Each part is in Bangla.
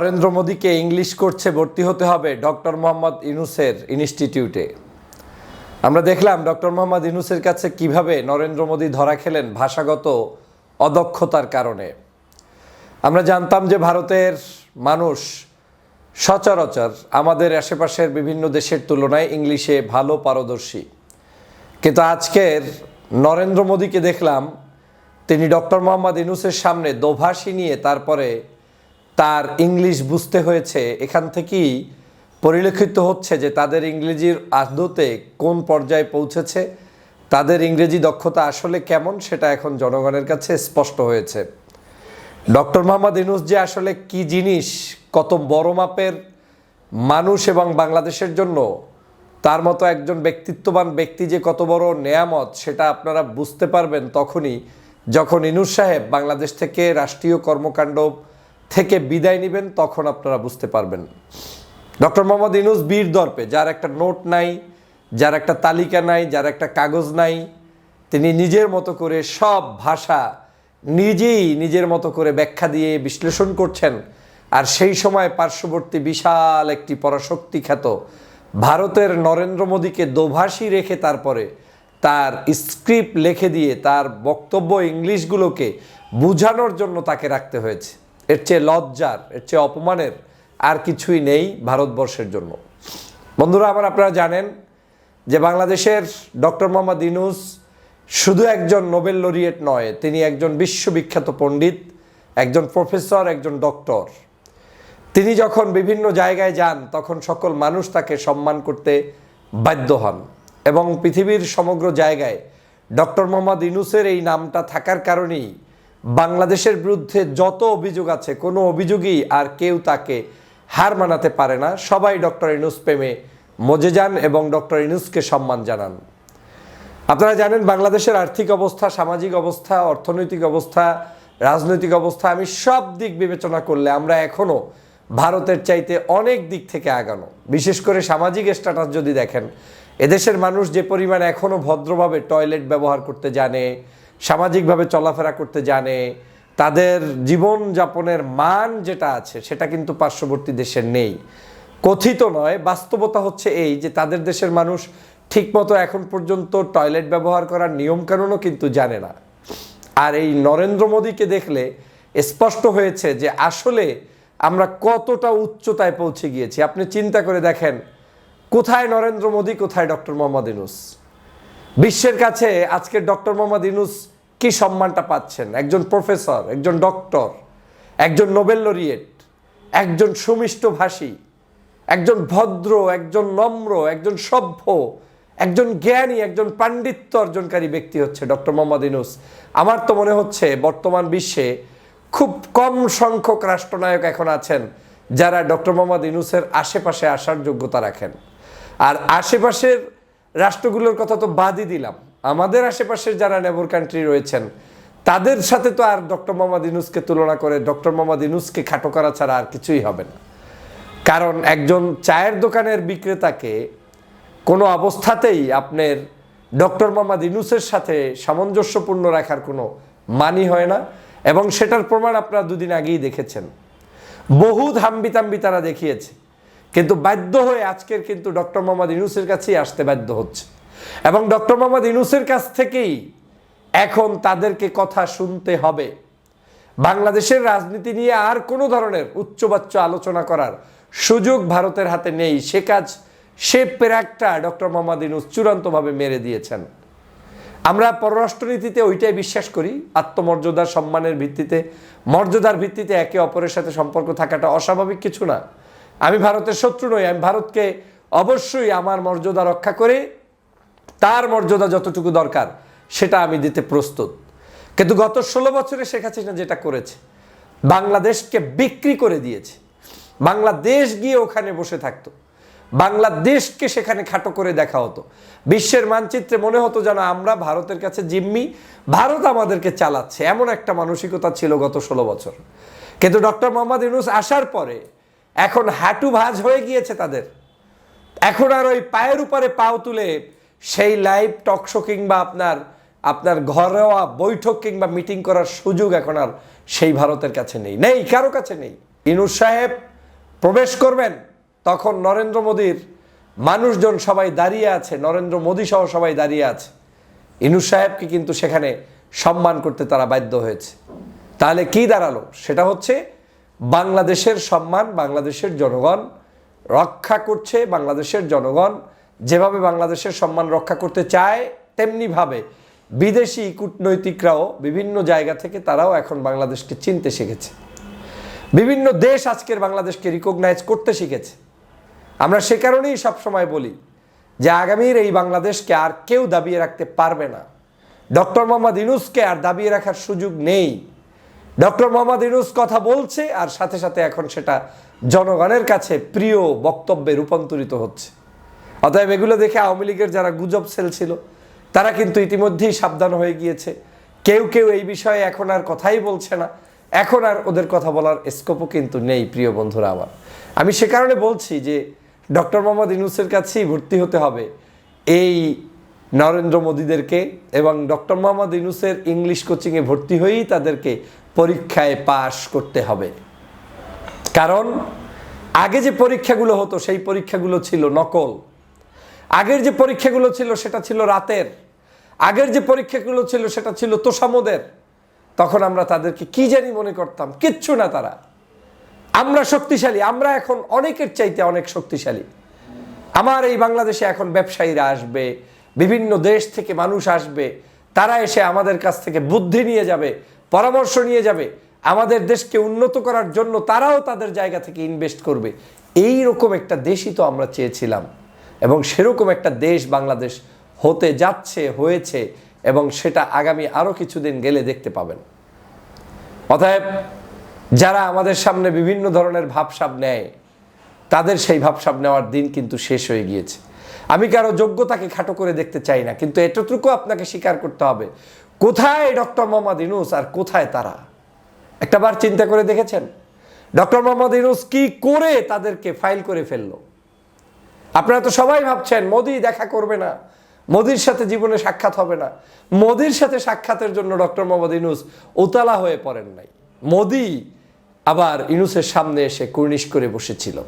নরেন্দ্র মোদীকে ইংলিশ করছে ভর্তি হতে হবে ডক্টর মোহাম্মদ ইনুসের ইনস্টিটিউটে। আমরা দেখলাম ডক্টর মোহাম্মদ ইনুসের কাছে কীভাবে নরেন্দ্র মোদী ধরা খেলেন ভাষাগত অদক্ষতার কারণে। আমরা জানতাম যে ভারতের মানুষ সচরাচর আমাদের আশেপাশের বিভিন্ন দেশের তুলনায় ইংলিশে ভালো পারদর্শী। কিন্তু আজকের নরেন্দ্র মোদীকে দেখলাম, তিনি ডক্টর মোহাম্মদ ইনুসের সামনে দোভাষী নিয়ে তারপরে তার ইংলিশ বুঝতে হয়েছে, এখান থেকেই পরিলক্ষিত হচ্ছে যে তাদের ইংরেজির আদতে কোন পর্যায়ে পৌঁছেছে, তাদের ইংরেজি দক্ষতা আসলে কেমন সেটা এখন জনগণের কাছে স্পষ্ট হয়েছে। ডক্টর মোহাম্মদ ইনুস যে আসলে কি জিনিস কত বড় মাপের মানুষ এবং বাংলাদেশের জন্য, তার মতো একজন ব্যক্তিত্ববান ব্যক্তি যে কত বড় নেয়ামত সেটা আপনারা বুঝতে পারবেন তখনই, যখন ইনুস সাহেব বাংলাদেশ থেকে রাষ্ট্রীয় কর্মকাণ্ড থেকে বিদায় নেবেন, তখন আপনারা বুঝতে পারবেন। ডক্টর মোহাম্মদ ইনুস বীর দর্পে, যার একটা নোট নাই, যার একটা তালিকা নাই, যার একটা কাগজ নাই, তিনি নিজের মতো করে সব ভাষা নিজেই নিজের মতো করে ব্যাখ্যা দিয়ে বিশ্লেষণ করছেন। আর সেই সময় পার্শ্ববর্তী বিশাল একটি পরাশক্তি খ্যাত ভারতের নরেন্দ্র মোদীকে দোভাষী রেখে তারপরে তার স্ক্রিপ্ট লিখে দিয়ে তার বক্তব্য ইংলিশগুলোকে বোঝানোর জন্য তাকে রাখতে হয়েছে। এর চেয়ে লজ্জার, এর চেয়ে অপমানের আর কিছুই নেই ভারতবর্ষের জন্য। বন্ধুরা আমার আপনারা জানেন যে বাংলাদেশের ডক্টর মোহাম্মদ ইনুস শুধু একজন নোবেল লরিয়েট নয়, তিনি একজন বিশ্ববিখ্যাত পণ্ডিত, একজন প্রফেসর, একজন ডক্টর। তিনি যখন বিভিন্ন জায়গায় যান, তখন সকল মানুষ তাকে সম্মান করতে বাধ্য হন এবং পৃথিবীর সমগ্র জায়গায় ডক্টর মোহাম্মদ ইনুসের এই নামটা থাকার কারণেই বাংলাদেশের বিরুদ্ধে যত অভিযোগ আছে, কোনো অভিযোগই আর কেউ তাকে হার মানাতে পারে না। সবাই ডক্টর ইনুস প্রেমে মজে যান এবং ডক্টর ইনুসকে সম্মান জানান। আপনারা জানেন, বাংলাদেশের আর্থিক অবস্থা, সামাজিক অবস্থা, অর্থনৈতিক অবস্থা, রাজনৈতিক অবস্থা, আমি সব দিক বিবেচনা করলে আমরা এখনও ভারতের চাইতে অনেক দিক থেকে আগানো। বিশেষ করে সামাজিক স্ট্যাটাস যদি দেখেন, এদেশের মানুষ যে পরিমাণ এখনও ভদ্রভাবে টয়লেট ব্যবহার করতে জানে সামাজিকভাবে চলাফেরা করতে জানে, তাদের জীবনযাপনের মান যেটা আছে, সেটা কিন্তু পার্শ্ববর্তী দেশের নেই। কথিত নয়, বাস্তবতা হচ্ছে এই যে তাদের দেশের মানুষ ঠিকমতো এখন পর্যন্ত টয়লেট ব্যবহার করার নিয়মকানুনও কিন্তু জানে না। আর এই নরেন্দ্র মোদীকে দেখলে স্পষ্ট হয়েছে যে আসলে আমরা কতটা উচ্চতায় পৌঁছে গিয়েছি। আপনি চিন্তা করে দেখেন, কোথায় নরেন্দ্র মোদী, কোথায় ডক্টর মোহাম্মদ ইনুস বিশ্বের কাছে আজকে ডক্টর মোহাম্মদ ইনুস কি সম্মানটা পাচ্ছেন? একজন প্রফেসর, একজন ডক্টর, একজন নোবেল লরিয়েট, একজন সুমিষ্ট ভাষী, একজন ভদ্র, একজন নম্র, একজন সভ্য, একজন জ্ঞানী, একজন পাণ্ডিত্য অর্জনকারী ব্যক্তি হচ্ছে ডক্টর মোহাম্মদ ইনুস আমার তো মনে হচ্ছে বর্তমান বিশ্বে খুব কম সংখ্যক রাষ্ট্রনায়ক এখন আছেন যারা ডক্টর মোহাম্মদ ইনুসের আশেপাশে আসার যোগ্যতা রাখেন। আর আশেপাশের রাষ্ট্রগুলোর কথা তো বাদই দিলাম। আমাদের আশেপাশের যারা নেবর কান্ট্রি রয়েছেন, তাদের সাথে তো আর ডক্টর মোহাম্মদ ইনুসকে তুলনা করে ডক্টর মোহাম্মদ ইনুসকে খাটো করা ছাড়া আর কিছুই হবে না। কারণ একজন চায়ের দোকানের বিক্রেতাকে কোনো অবস্থাতেই আপনার ডক্টর মোহাম্মদ ইনুসের সাথে সামঞ্জস্যপূর্ণ রাখার কোনো মানি হয় না এবং সেটার প্রমাণ আপনারা দুদিন আগেই দেখেছেন। বহু ধাম্বিতাম্বি তারা দেখিয়েছে। কিন্তু বাধ্য হয়ে আজকের কিন্তু ডক্টর মোহাম্মদ ইনুসের কাছেই আসতে বাধ্য হচ্ছে। এবং ডক্টর মোহাম্মদ ইনুসের কাছ থেকেই এখন তাদেরকে কথা শুনতে হবে। বাংলাদেশের রাজনীতি নিয়ে আর কোনো ধরনের উচ্চবাচ্য আলোচনা করার সুযোগ ভারতের হাতে নেই। সে কাজ, সে প্যারাকটা ডক্টর মোহাম্মদ ইনুস চূড়ান্তভাবে মেরে দিয়েছেন। আমরা পররাষ্ট্রনীতিতে ওইটাই বিশ্বাস করি আত্মমর্যাদার সম্মানের ভিত্তিতে। মর্যাদার ভিত্তিতে একে অপরের সাথে সম্পর্ক থাকাটা অস্বাভাবিক কিছু না। আমি ভারতের শত্রু নই, আমি ভারতকে অবশ্যই আমার মর্যাদা রক্ষা করে তার মর্যাদা যতটুকু দরকার, সেটা আমি দিতে প্রস্তুত। কিন্তু গত ষোলো বছরে শেখ হাসিনা যেটা করেছে, বাংলাদেশকে বিক্রি করে দিয়েছে। বাংলাদেশ গিয়ে ওখানে বসে থাকতো। বাংলাদেশকে সেখানে খাটো করে দেখা হতো। বিশ্বের মানচিত্রে মনে হতো যেন আমরা ভারতের কাছে জিম্মি, ভারত আমাদেরকে চালাচ্ছে। এমন একটা মানসিকতা ছিল গত ষোলো বছর। কিন্তু ডক্টর মোহাম্মদ ইউনুস আসার পরে এখন হাঁটু ভাঁজ হয়ে গিয়েছে তাদের। এখন আর ওই পায়ের উপরে পাও তুলে সেই লাইভ টকশো কিংবা আপনার আপনার ঘরোয়া বৈঠক কিংবা মিটিং করার সুযোগ এখন আর সেই ভারতের কাছে নেই। নেই, কারও কাছে নেই। ইনুস সাহেব প্রবেশ করবেন, তখন নরেন্দ্র মোদীর মানুষজন সবাই দাঁড়িয়ে আছে, নরেন্দ্র মোদী সহ সবাই দাঁড়িয়ে আছে। ইনুস সাহেবকে কিন্তু সেখানে সম্মান করতে তারা বাধ্য হয়েছে। তাহলে কি দাঁড়াল? সেটা হচ্ছে বাংলাদেশের সম্মান, বাংলাদেশের জনগণ রক্ষা করছে, বাংলাদেশের জনগণ যেভাবে বাংলাদেশের সম্মান রক্ষা করতে চায়, তেমনিভাবে বিদেশি কূটনৈতিকরাও বিভিন্ন জায়গা থেকে তারাও এখন বাংলাদেশকে চিনতে শিখেছে। বিভিন্ন দেশ আজকের বাংলাদেশকে রিকগনাইজ করতে শিখেছে। আমরা সে কারণেই সবসময় বলি যে আগামীর এই বাংলাদেশকে আর কেউ দাবিয়ে রাখতে পারবে না। ডক্টর মোহাম্মদ ইনুসকে আর দাবিয়ে রাখার সুযোগ নেই। ডক্টর মোহাম্মদ ইনুস কথা বলছে আর সাথে সাথে এখন সেটা জনগণের কাছে প্রিয় বক্তব্যে রূপান্তরিত হচ্ছে। অতএব এগুলো দেখে আওয়ামী লীগের যারা গুজব সেল ছিল তারা কিন্তু ইতিমধ্যেই সাবধান হয়ে গিয়েছে। কেউ কেউ এই বিষয়ে এখন আর কথাই বলছে না। এখন আর ওদের কথা বলার স্কোপও কিন্তু নেই, প্রিয় বন্ধুরা আমার। আমি সে কারণে বলছি যে, ডক্টর মোহাম্মদ ইনুসের কাছেই ভর্তি হতে হবে। এই নরেন্দ্র মোদীদেরকে এবং ডক্টর মোহাম্মদ ইনুসের ইংলিশ কোচিংয়ে ভর্তি হয়েই তাদেরকে পরীক্ষায় পাশ করতে হবে। কারণ, আগে যে পরীক্ষাগুলো হতো, সেই পরীক্ষাগুলো ছিল নকল। আগের যে পরীক্ষাগুলো ছিল, সেটা ছিল রাতের। আগের যে পরীক্ষাগুলো ছিল, সেটা ছিল তোষামোদের। তখন আমরা তাদেরকে কি জানি মনে করতাম? কিচ্ছু না তারা। আমরা শক্তিশালী, আমরা এখন অনেকের চাইতে অনেক শক্তিশালী। আমার এই বাংলাদেশে এখন ব্যবসায়ীরা আসবে বিভিন্ন দেশ থেকে মানুষ আসবে, তারা এসে আমাদের কাছ থেকে বুদ্ধি নিয়ে যাবে, পরামর্শ নিয়ে যাবে, আমাদের দেশকে উন্নত করার জন্য তারাও তাদের জায়গা থেকে ইনভেস্ট করবে। এই রকম একটা দেশই তো আমরা চেয়েছিলাম এবং সেরকম একটা দেশ বাংলাদেশ হতে যাচ্ছে, হয়েছে এবং সেটা আগামী আরও কিছুদিন গেলে দেখতে পাবেন। অতএব যারা আমাদের সামনে বিভিন্ন ধরনের ভাবসাব নেয়, তাদের সেই ভাবসাব নেওয়ার দিন কিন্তু শেষ হয়ে গিয়েছে। আমি কারও যোগ্যতাকে খাটো করে দেখতে চাই না? কিন্তু এতটুকু আপনাকে স্বীকার করতে হবে। কোথায় ডক্টর মোহাম্মদ ইনুস আর কোথায় তারা? একটাবার চিন্তা করে দেখেছেন? ডক্টর মোহাম্মদ ইনুস কি করে তাদেরকে ফাইল করে ফেলল? আপনারা তো সবাই ভাবছেন, মোদি দেখা করবে না, মোদির সাথে জীবনে সাক্ষাৎ হবে না। মোদির সাথে সাক্ষাতের জন্য ডক্টর মোহাম্মদ ইনুস উতালা হয়ে পড়েন নাই। মোদি আবার ইনুসের সামনে এসে কুর্নিশ করে বসেছিল।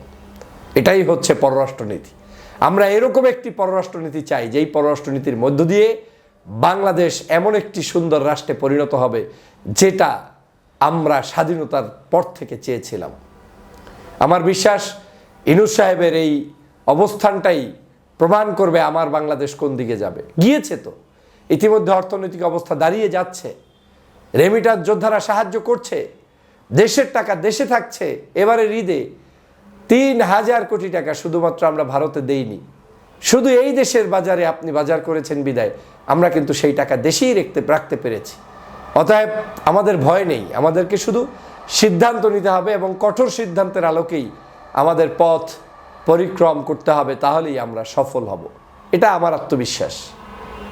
এটাই হচ্ছে পররাষ্ট্রনীতি। আমরা এরকম একটি পররাষ্ট্রনীতি চাই, যেই পররাষ্ট্রনীতির মধ্য দিয়ে বাংলাদেশ এমন একটি সুন্দর রাষ্ট্রে পরিণত হবে, যেটা আমরা স্বাধীনতার পর থেকে চেয়েছিলাম। আমার বিশ্বাস, ইনুস সাহেবের এই অবস্থানটাই প্রমাণ করবে আমার বাংলাদেশ কোন দিকে যাবে। গিয়েছে তো। ইতিমধ্যে অর্থনৈতিক অবস্থা দাঁড়িয়ে যাচ্ছে। রেমিটার যোদ্ধারা সাহায্য করছে। দেশের টাকা দেশে থাকছে। এবারে ঈদে তিন হাজার কোটি টাকা শুধুমাত্র আমরা ভারতে দেইনি। শুধু এই দেশের বাজারে আপনি বাজার করেছেন বিদায়। আমরা কিন্তু সেই টাকা দেশেই রাখতে রাখতে পেরেছি। অতএব আমাদের ভয় নেই। আমাদেরকে শুধু সিদ্ধান্ত নিতে হবে এবং কঠোর সিদ্ধান্তের আলোকেই আমাদের পথ পরিক্রম করতে হবে, তাহলেই আমরা সফল হব। এটা আমার আত্মবিশ্বাস।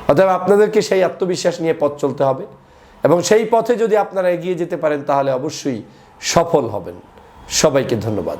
অতএব আপনাদেরকে সেই আত্মবিশ্বাস নিয়ে পথ চলতে হবে এবং সেই পথে যদি আপনারা এগিয়ে যেতে পারেন, তাহলে অবশ্যই সফল হবেন। সবাইকে ধন্যবাদ।